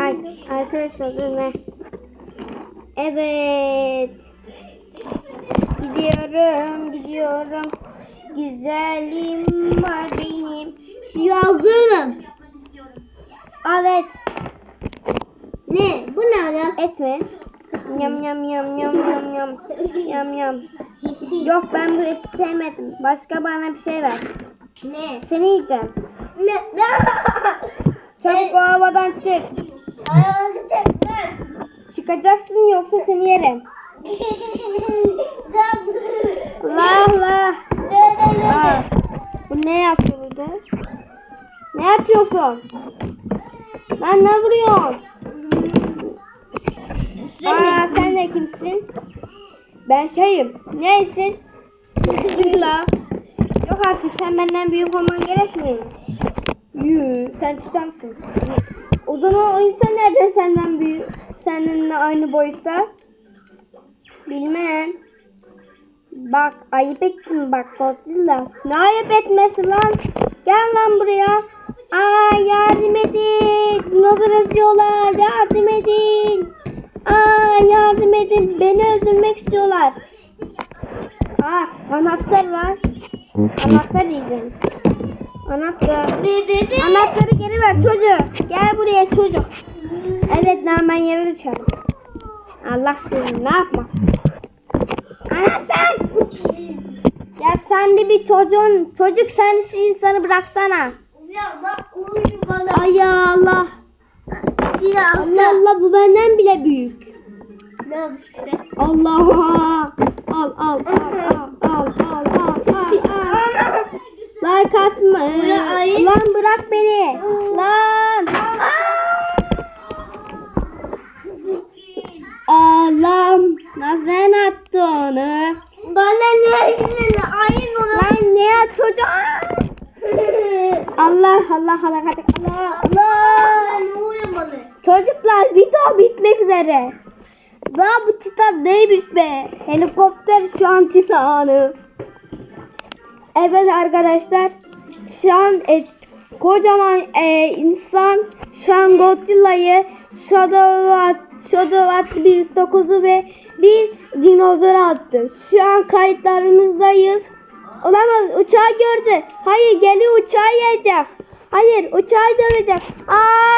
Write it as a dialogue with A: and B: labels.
A: Ay, arkadaşlar ne? Evet. Gidiyorum, gidiyorum. Güzelim var benim.
B: Yazgınım.
A: Evet.
B: Ne? Bu ne alak?
A: Et mi? Yam yam yam yam yam yam. Yam yam. Yok ben bu eti sevmedim. Başka bana bir şey ver.
B: Ne?
A: Seni yiyeceğim. Çabuk o havadan çık. Çıkacaksın yoksa seni yerim. Allah Allah. Aa, bu ne yapıyor burada? Ne atıyorsun? Lan ne vuruyorsun? Aa sen de kimsin? Ben şeyim. Neysin? Zilla. Yok artık sen benden büyük olman gerekmiyor. mu? Yuu sen titansın. O zaman o insan nereden senden büyük? Seninle aynı boyutta? Bilmem. Bak ayıp ettin bak Godzilla. Ne ayıp etmesi lan? Gel lan buraya. Aa yardım edin. Dinozor eziyorlar. Yardım edin. Aa yardım edin. Beni öldürmek istiyorlar. Aa anahtar var. Anahtar yiyeceğim. Anahtar. Anahtarı geri ver çocuk. Gel buraya çocuk. Evet lan ben yere düşerim. Allah seni ne yapmasın. Anahtar. Ya sen de bir çocuğun. Çocuk sen şu insanı bıraksana. Ay Allah. Ya Allah Allah bu benden bile büyük. Ne yapacak? Allah Allah. Al al al al al al
B: al.
A: Lan bırak beni. Lan. Allah'ım. Nasıl attı onu?
B: Bana ne işin ayın onu?
A: Lan ne ya çocuk? Allah Allah Allah Allah Allah.
B: Ne oluyor bana?
A: Çocuklar video bitmek üzere. Daha bu titan neymiş be? Helikopter şu an titanı. Evet arkadaşlar. Şu an e, kocaman e, insan şu an Godzilla'yı Shadow at, Shadow attı 109'u ve bir dinozor attı. Şu an kayıtlarımızdayız. Olamaz uçağı gördü. Hayır geliyor uçağı yiyecek. Hayır uçağı dövecek. Aa!